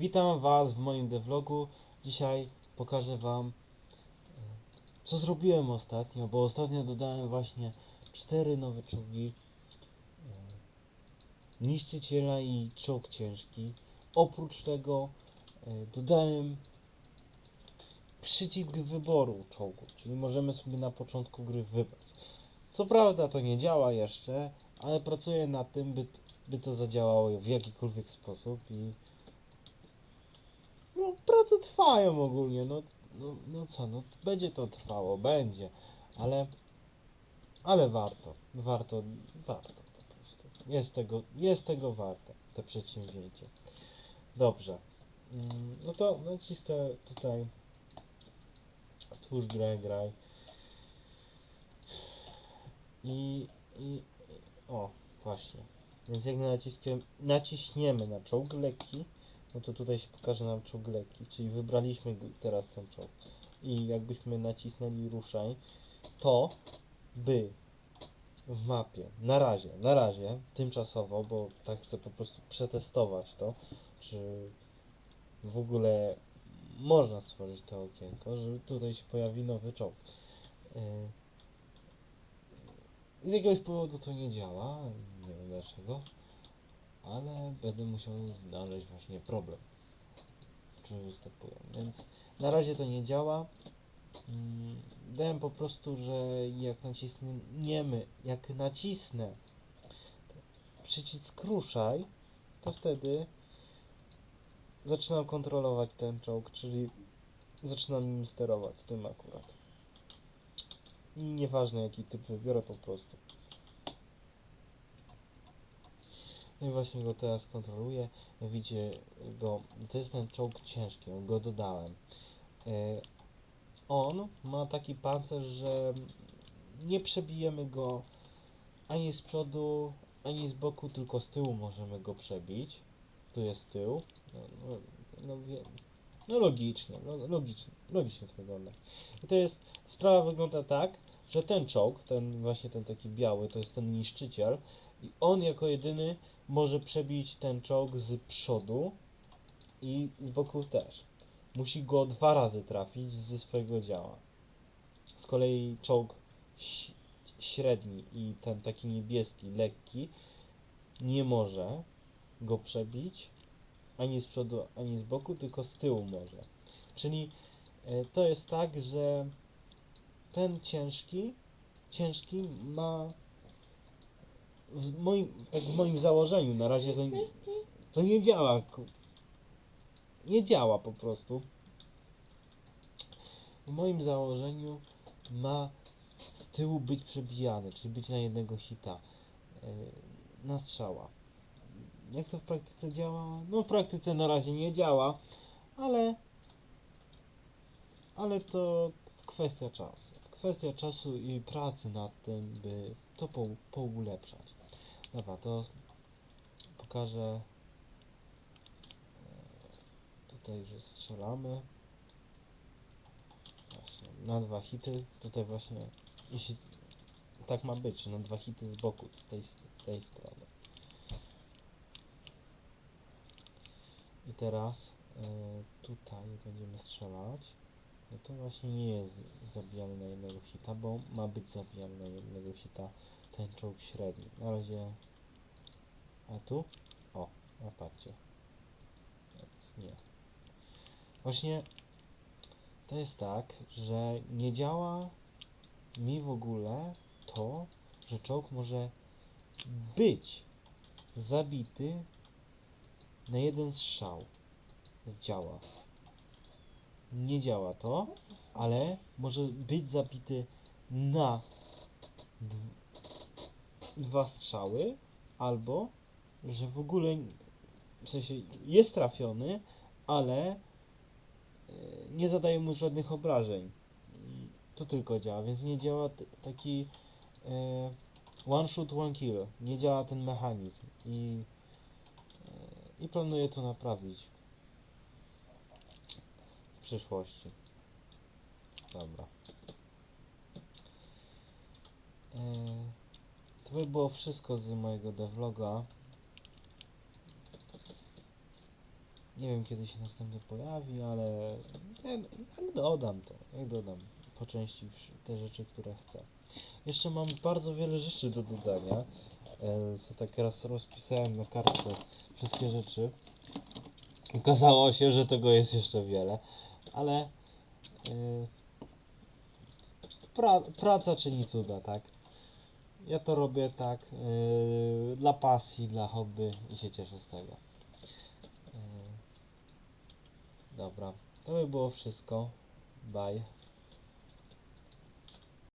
Witam Was w moim devlogu. Dzisiaj pokażę Wam, e, co zrobiłem ostatnio, bo ostatnio dodałem właśnie cztery nowe czołgi. e, Niszczyciela i czołg ciężki. Oprócz tego e, dodałem przycisk wyboru czołgu, czyli możemy sobie na początku gry wybrać. Co prawda to nie działa jeszcze, ale pracuję nad tym, by, by to zadziałało w jakikolwiek sposób i no prace trwają ogólnie, no, no, no co, no będzie to trwało, będzie, ale ale warto, warto, warto po prostu. Jest tego, jest tego warte to przedsięwzięcie. Dobrze. Mm, No to nacisnę tutaj twórz grę, graj. I, i o, właśnie. Więc jak naciskiem, naciśniemy na czołg lekki, no to tutaj się pokaże nam czołg lekki, czyli wybraliśmy teraz ten czołg. I jakbyśmy nacisnęli ruszaj, to by w mapie, na razie, na razie, tymczasowo, bo tak chcę po prostu przetestować to, czy w ogóle można stworzyć to okienko, że tutaj się pojawi nowy czołg. Yy, Z jakiegoś powodu to nie działa, nie wiem dlaczego, ale będę musiał znaleźć właśnie problem, w czym występują. Więc na razie to nie działa. Mm, Dałem po prostu, że jak nacisniemy, jak nacisnę przycisk ruszaj, to wtedy zaczynam kontrolować ten czołg, czyli zaczynam nim sterować, tym akurat. I nieważne jaki typ wybiorę po prostu. No i właśnie go teraz kontroluję. Widzicie go, to jest ten czołg ciężki, go dodałem. E, on ma taki pancerz, że nie przebijemy go ani z przodu, ani z boku, tylko z tyłu możemy go przebić. Tu jest tył. No, no, no, no logicznie, no, logicznie, logicznie to wygląda. I to jest, sprawa wygląda tak, że ten czołg, ten właśnie ten taki biały, to jest ten niszczyciel i on jako jedyny może przebić ten czołg z przodu i z boku też. Musi go dwa razy trafić ze swojego działa. Z kolei czołg średni i ten taki niebieski, lekki, nie może go przebić ani z przodu, ani z boku, tylko z tyłu może. Czyli e, to jest tak, że ten ciężki, ciężki ma w moim, tak w moim założeniu, na razie to, to nie działa. Nie działa po prostu. W moim założeniu ma z tyłu być przebijany, czyli być na jednego hita. e, Na strzała. Jak to w praktyce działa? No w praktyce na razie nie działa, ale ale to kwestia czasu. Kwestia czasu i pracy nad tym, by to po, poulepszać. Dobra, to pokażę e, tutaj, że strzelamy. Właśnie, na dwa hity. Tutaj właśnie, jeśli tak ma być, na dwa hity z boku, z tej, z tej strony. I teraz e, tutaj będziemy strzelać. No to właśnie nie jest zabijany na jednego hita, bo ma być zabijany na jednego hita ten czołg średni. Na razie... A tu? O, a patrzcie. Nie. Właśnie to jest tak, że nie działa mi w ogóle to, że czołg może być zabity na jeden strzał z działa. Nie działa to, ale może być zabity na dwa strzały, albo że w ogóle w sensie jest trafiony, ale e, nie zadaje mu żadnych obrażeń. To tylko działa, więc nie działa taki e, one shot, one kill. Nie działa ten mechanizm i, e, i planuję to naprawić w przyszłości. Dobra. To by było wszystko z mojego devloga. Nie wiem kiedy się następny pojawi, ale jak, dodam to, jak dodam po części te rzeczy, które chcę. Jeszcze mam bardzo wiele rzeczy do dodania. E, co tak raz rozpisałem na kartce wszystkie rzeczy. Okazało się, że tego jest jeszcze wiele, ale e, pra, praca czyni cuda, tak? Ja to robię tak e, dla pasji, dla hobby i się cieszę z tego. E, dobra, to by było wszystko. Bye.